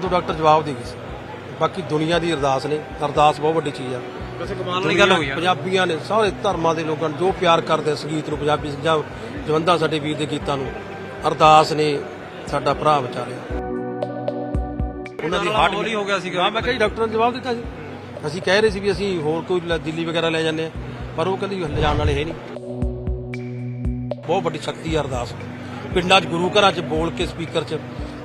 ਉਦੋਂ ਡਾਕਟਰ ਜਵਾਬ ਦੇ ਗਏ ਸੀ। ਬਾਕੀ ਦੁਨੀਆ ਦੀ ਅਰਦਾਸ ਨੇ ਅਰਦਾਸ ਬਹੁਤ ਵੱਡੀ ਚੀਜ਼ ਆ। ਵੈਸੇ ਕਮਾਲ ਵਾਲੀ ਗੱਲ ਹੋਈ ਆ। ਪੰਜਾਬੀਆਂ ਨੇ ਸਾਰੇ ਧਰਮਾਂ ਦੇ ਲੋਕਾਂ ਨੂੰ ਜੋ ਪਿਆਰ ਕਰਦੇ ਆ ਸੰਗੀਤ ਨੂੰ ਪੰਜਾਬੀ ਜਾਂ ਜਵੰਦਾ ਸਾਡੇ ਵੀਰ ਦੇ ਗੀਤਾਂ ਨੂੰ ਅਰਦਾਸ ਨੇ ਸਾਡਾ ਭਰਾ ਵਿਚਾਰਿਆ। ਉਹਨਾਂ ਦੀ ਹਾਰਟ ਹੌਲੀ ਹੋ ਗਿਆ ਸੀਗਾ। ਹਾਂ ਮੈਂ ਕਿਹਾ ਜੀ ਡਾਕਟਰ ਨੇ ਜਵਾਬ ਦਿੱਤਾ ਸੀ ਅਸੀਂ ਕਹਿ ਰਹੇ ਸੀ ਵੀ ਅਸੀਂ ਹੋਰ ਕੋਈ ਲੈ- ਦਿੱਲੀ ਵਗੈਰਾ ਲੈ ਜਾਂਦੇ ਆ ਪਰ ਉਹ ਕਹਿੰਦੇ ਲਿਜਾਣ ਵਾਲੇ ਹੈ ਨਹੀਂ। ਬਹੁਤ ਵੱਡੀ ਸ਼ਕਤੀ ਹੈ ਅਰਦਾਸ। ਪਿੰਡਾਂ 'ਚ ਗੁਰੂ ਘਰਾਂ 'ਚ ਬੋਲ ਕੇ ਸਪੀਕਰ 'ਚ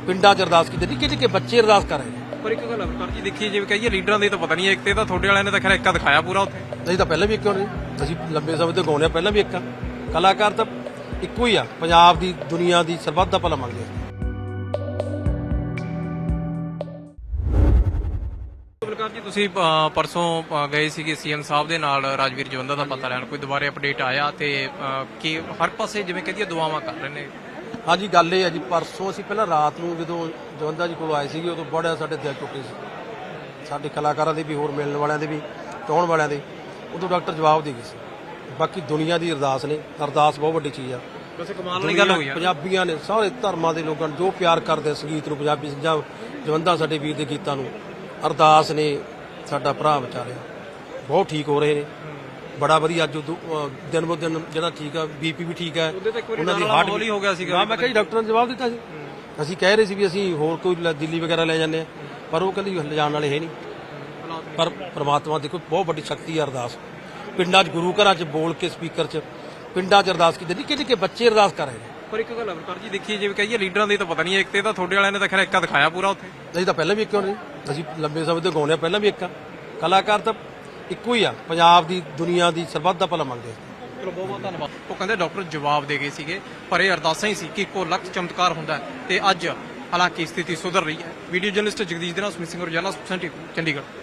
ਪਿੰਡਾਂ 'ਚ ਅਰਦਾਸ ਕੀਤੀ ਨਿੱਕੇ ਨਿੱਕੇ ਬੱਚੇ ਅਰਦਾਸ ਕਰ ਰਹੇ ਨੇ। ਪਰ ਇੱਕ ਗੱਲ ਅਵਤਾਰ ਜੀ ਦੇਖੀਏ ਜਿਵੇਂ ਕਹੀਏ ਲੀਡਰਾਂ ਦੇ ਤਾਂ ਪਤਾ ਨਹੀਂ ਇੱਕ ਤੇ ਤਾਂ ਤੁਹਾਡੇ ਵਾਲਿਆਂ ਨੇ ਤਾਂ ਖੈਰ ਇੱਕਾ ਦਿਖਾਇਆ ਪੂਰਾ ਉੱਥੇ। ਅਸੀਂ ਤਾਂ ਪਹਿਲਾਂ ਵੀ ਇੱਕ ਹੋਣੇ ਅਸੀਂ ਲੰਬੇ ਸਮੇਂ ਤੋਂ ਗਾਉਂਦੇ ਹਾਂ ਪਹਿਲਾਂ ਵੀ ਇੱਕ ਆ। ਕਲਾਕਾਰ ਤਾਂ ਇੱਕੋ ਹੀ ਆ ਪੰਜਾਬ ਦੀ ਦੁਨੀਆ ਦੀ ਸਰਬੱਤ ਦਾ ਭਲਾ ਮੰਗਦੇ ਆ। ਬਲਕਾਰ ਜੀ ਤੁਸੀਂ ਅ, ਪਰਸੋਂ ਅ, ਗਏ ਸੀਗੇ ਸੀਐਮ ਸਾਹਿਬ ਦੇ ਨਾਲ ਰਾਜਵੀਰ ਜਵੰਦਾ ਦਾ ਪਤਾ ਲੈਣ ਕੋਈ ਦੁਬਾਰੇ ਅਪਡੇਟ ਆਇਆ ਤੇ ਅ, ਕਿ ਹਰ ਪਾਸੇ ਜਿਵੇਂ ਕਹਦੀਏ ਦੁਆਵਾਂ ਕਰ ਰਹੇ ਨੇ। ਹਾਂਜੀ ਗੱਲ ਇਹ ਹੈ ਜੀ ਪਰਸੋਂ ਅਸੀਂ ਪਹਿਲਾਂ ਰਾਤ ਨੂੰ ਜਦੋਂ ਜਵੰਦਾ ਜੀ ਕੋਲ ਆਏ ਸੀਗੇ ਉਦੋਂ ਬੜਾ ਸਾਡੇ ਦਿਲ ਟੁੱਟੇ ਸੀ। ਸਾਡੇ ਕਲਾਕਾਰਾਂ ਦੇ ਵੀ ਹੋਰ ਮਿਲਣ ਵਾਲਿਆਂ ਦੇ ਵੀ ਚਾਹਣ ਵਾਲਿਆਂ ਦੇ ਉਦੋਂ ਡਾਕਟਰ ਜਵਾਬ ਦੇ ਗਏ ਸੀ। ਬਾਕੀ ਦੁਨੀਆ ਦੀ ਅਰਦਾਸ ਨੇ ਅਰਦਾਸ ਬਹੁਤ ਵੱਡੀ ਚੀਜ਼ ਆ। ਵੈਸੇ ਕਮਾਲ ਵਾਲੀ ਗੱਲ ਹੋਈ ਆ। ਪੰਜਾਬੀਆਂ ਨੇ ਸਾਰੇ ਧਰਮਾਂ ਦੇ ਲੋਕਾਂ ਨੂੰ ਜੋ ਪਿਆਰ ਕਰਦੇ ਸੰਗੀਤ ਨੂੰ ਪੰਜਾਬੀ ਜਾਂ ਜਵੰਦਾ ਸਾਡੇ ਵੀਰ ਦੇ ਗੀਤਾਂ ਨੂੰ ਅਰਦਾਸ ਨੇ ਸਾਡਾ ਭਰਾ ਵਿਚਾਰਿਆ। ਬਹੁਤ ਠੀਕ ਹੋ ਰਹੇ ਨੇ। ਬੜਾ ਵਧੀਆ ਅੱਜ ਦਿਨ ਬੋ ਦਿਨ ਜਿਹੜਾ ਠੀਕ ਆ ਬੀਪੀ ਵੀ ਠੀਕ ਹੈ ਉਹਦੇ ਤਾਂ ਇੱਕ ਵਾਰੀ ਦੀ ਨਾਲ ਹੋ ਗਿਆ ਸੀਗਾ। ਮੈਂ ਕਿਹਾ ਜੀ ਡਾਕਟਰ ਨੇ ਜਵਾਬ ਦਿੱਤਾ ਸੀ। ਅਸੀਂ ਕਹਿ ਰਹੇ ਸੀ ਵੀ ਅਸੀਂ ਹੋਰ ਕੋਈ ਲੈ- ਦਿੱਲੀ ਵਗੈਰਾ ਲੈ ਜਾਂਦੇ ਆ। ਪਰ ਉਹ ਕਹਿੰਦੇ ਵੀ ਲਿਜਾਣ ਵਾਲੇ ਹੈ ਨਹੀਂ। ਪਰ ਪ੍ਰਮਾਤਮਾ ਦੇਖੋ ਬਹੁਤ ਵੱਡੀ ਸ਼ਕਤੀ ਹੈ ਅਰਦਾਸ। ਪਿੰਡਾਂ 'ਚ ਗੁਰੂ ਘਰਾਂ 'ਚ ਬੋਲ ਕੇ ਸਪੀਕਰ 'ਚ ਪਿੰਡਾਂ 'ਚ ਅਰਦਾਸ ਕੀਤੀ ਨਿੱਕੇ ਨਿੱਕੇ ਬੱਚੇ ਅਰਦਾਸ ਕਰ ਰਹੇ ਨੇ? ਪਰ ਇੱਕ ਗੱਲ ਅਵਤਾਰ ਜੀ ਦੇਖੀਏ ਜਿਵੇਂ ਕਹੀਏ ਲੀਡਰਾਂ ਦੇ ਤਾਂ ਪਤਾ ਨਹੀਂ ਇੱਕ ਤੇ ਤਾਂ ਤੁਹਾਡੇ ਵਾਲਿਆਂ ਨੇ ਤਾਂ ਖੈਰ ਇੱਕਾ ਦਿਖਾਇਆ ਪੂਰਾ ਉੱਥੇ। ਅਸੀਂ ਤਾਂ ਪਹਿਲਾਂ ਵੀ ਇੱਕ ਹੋਣੇ ਅਸੀਂ ਲੰਬੇ ਸਮੇਂ ਤੋਂ ਗਾਉਂਦੇ ਹਾਂ ਪਹਿਲਾਂ ਵੀ ਇੱਕ ਆ। ਕਲਾਕਾਰ ਤਾਂ ਇੱਕੋ ਹੀ ਆ, ਪੰਜਾਬ ਦੀ, ਦੁਨੀਆ ਦੀ ਸਰਬੱਤ ਦਾ ਭਲਾ ਮੰਗਦੇ ਚਲੋ, ਬਹੁਤ ਬਹੁਤ ਧੰਨਵਾਦ। ਉਹ ਕਹਿੰਦੇ ਡਾਕਟਰ ਜਵਾਬ ਦੇ ਗਏ ਸੀਗੇ, ਪਰ ਇਹ ਅਰਦਾਸਾਂ ਹੀ ਸੀ ਕਿ ਇੱਕੋ ਲੱਖ ਚਮਤਕਾਰ ਹੁੰਦਾ ਹੈ ਤੇ ਅੱਜ ਹਾਲਾਂਕਿ ਸਥਿਤੀ ਸੁਧਰ ਰਹੀ ਹੈ। ਵੀਡੀਓ ਜਰਨਲਿਸਟ ਜਗਦੀਸ਼ ਦੇ ਨਾਲ ਸੁਮਿਤ ਸਿੰਘ ਰੋਜ਼ਾਨਾ ਸੁਖਸਨ ਚੰਡੀਗੜ੍ਹ।